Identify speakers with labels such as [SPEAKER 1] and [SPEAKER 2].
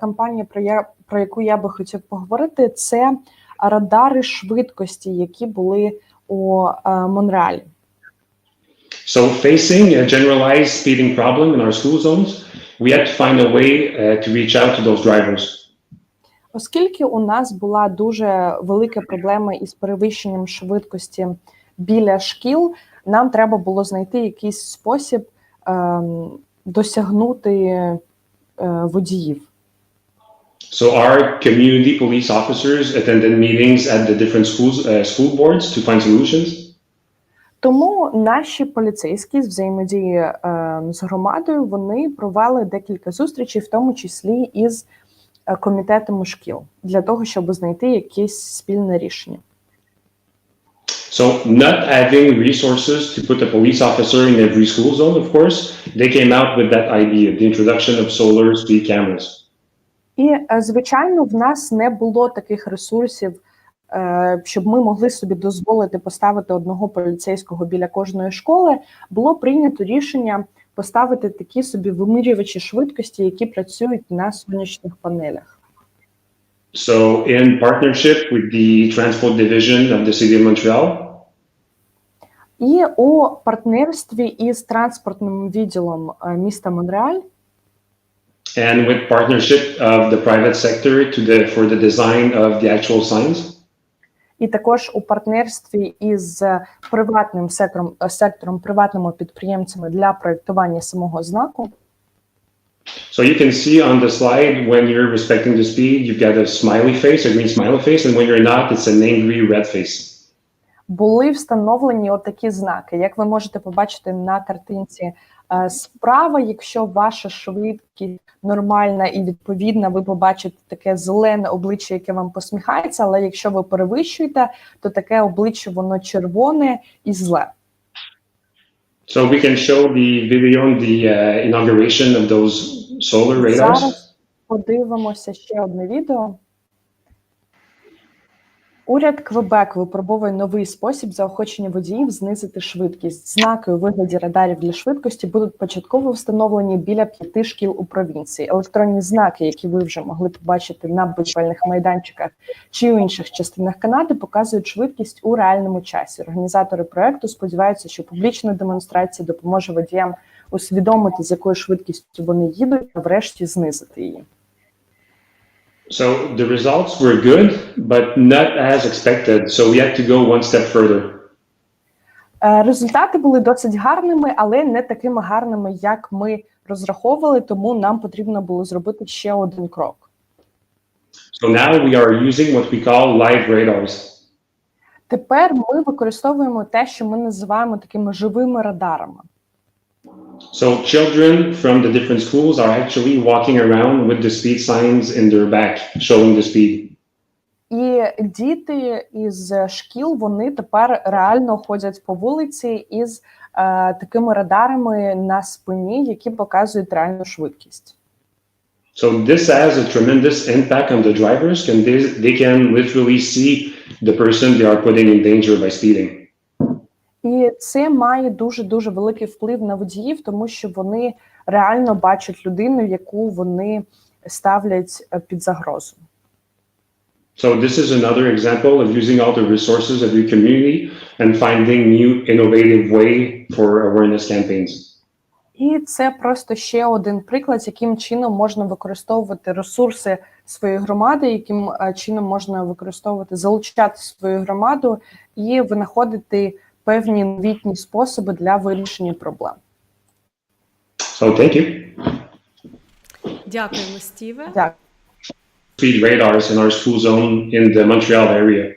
[SPEAKER 1] кампанія, про, я, про яку я би хотів поговорити, це радари швидкості, які були у е, Монреалі.
[SPEAKER 2] So, facing a generalized speeding problem in our school zones, we had to find a way uh, to reach out to those drivers.
[SPEAKER 1] Оскільки у нас була дуже велика проблема із перевищенням швидкості біля шкіл, нам треба було знайти якийсь спосіб ем, досягнути е, водіїв.
[SPEAKER 2] So, our community police officers attended meetings at the different schools, uh, school boards to find solutions.
[SPEAKER 1] Тому наші поліцейські з взаємодії е, з громадою вони провели декілька зустрічей, в тому числі із е, комітетами шкіл, для того, щоб знайти якесь спільне рішення.
[SPEAKER 2] So, not having resources to put a police officer in every school zone, of course, they came out with that idea the introduction of solar speed cameras.
[SPEAKER 1] І е, звичайно, в нас не було таких ресурсів, е, щоб ми могли собі дозволити поставити одного поліцейського біля кожної школи. Було прийнято рішення поставити такі собі вимірювачі швидкості, які працюють на сонячних панелях.
[SPEAKER 2] So, in partnership with the transport division of the city of Montreal,
[SPEAKER 1] І у партнерстві із транспортним відділом е, міста Монреаль
[SPEAKER 2] and with partnership of the private sector to the for the design of the actual signs.
[SPEAKER 1] і також у партнерстві із е, приватним сектором, е, сектором приватними підприємцями для проєктування самого знаку.
[SPEAKER 2] So you can see on the slide when you're respecting the speed, you've got a smiley face, a green smiley face, and when you're not, it's an angry red face.
[SPEAKER 1] були встановлені отакі знаки. Як ви можете побачити на картинці е, справа, якщо ваша швидкість нормальна і відповідна, ви побачите таке зелене обличчя, яке вам посміхається. Але якщо ви перевищуєте, то таке обличчя воно червоне і зле.
[SPEAKER 2] So we can show the video on the uh, inauguration of those solar radars.
[SPEAKER 1] Зараз подивимося ще одне відео. Уряд Квебек випробовує новий спосіб заохочення водіїв знизити швидкість. Знаки у вигляді радарів для швидкості будуть початково встановлені біля п'яти шкіл у провінції. Електронні знаки, які ви вже могли побачити на будівельних майданчиках чи у інших частинах Канади, показують швидкість у реальному часі. Організатори проекту сподіваються, що публічна демонстрація допоможе водіям усвідомити, з якою швидкістю вони їдуть, та врешті знизити її.
[SPEAKER 2] So the results were good, but not as expected. So we had to go one step further.
[SPEAKER 1] Е, Результати були досить гарними, але не такими гарними, як ми розраховували. Тому нам потрібно було зробити ще один крок.
[SPEAKER 2] So now we are using what we call live radars.
[SPEAKER 1] Тепер ми використовуємо те, що ми називаємо такими живими радарами.
[SPEAKER 2] So children from the different schools are actually walking around with the speed signs in their back, showing the speed.
[SPEAKER 1] І діти із шкіл вони тепер реально ходять по вулиці із е, такими радарами на спині, які показують реальну швидкість.
[SPEAKER 2] So this has a tremendous impact on the drivers, and they, they can literally see the person they are putting in danger by speeding.
[SPEAKER 1] І це має дуже дуже великий вплив на водіїв, тому що вони реально бачать людину, яку вони ставлять е, під загрозу.
[SPEAKER 2] So this is another example of using all the resources of your community and finding new innovative way for awareness campaigns.
[SPEAKER 1] І це просто ще один приклад, яким чином можна використовувати ресурси своєї громади, яким е, чином можна використовувати, залучати свою громаду і винаходити певні новітні способи для вирішення проблем.
[SPEAKER 2] So thank you.
[SPEAKER 3] Дякуємо, Стіве.
[SPEAKER 1] Дякую.
[SPEAKER 2] Speed radars in our school zone in the Montreal area.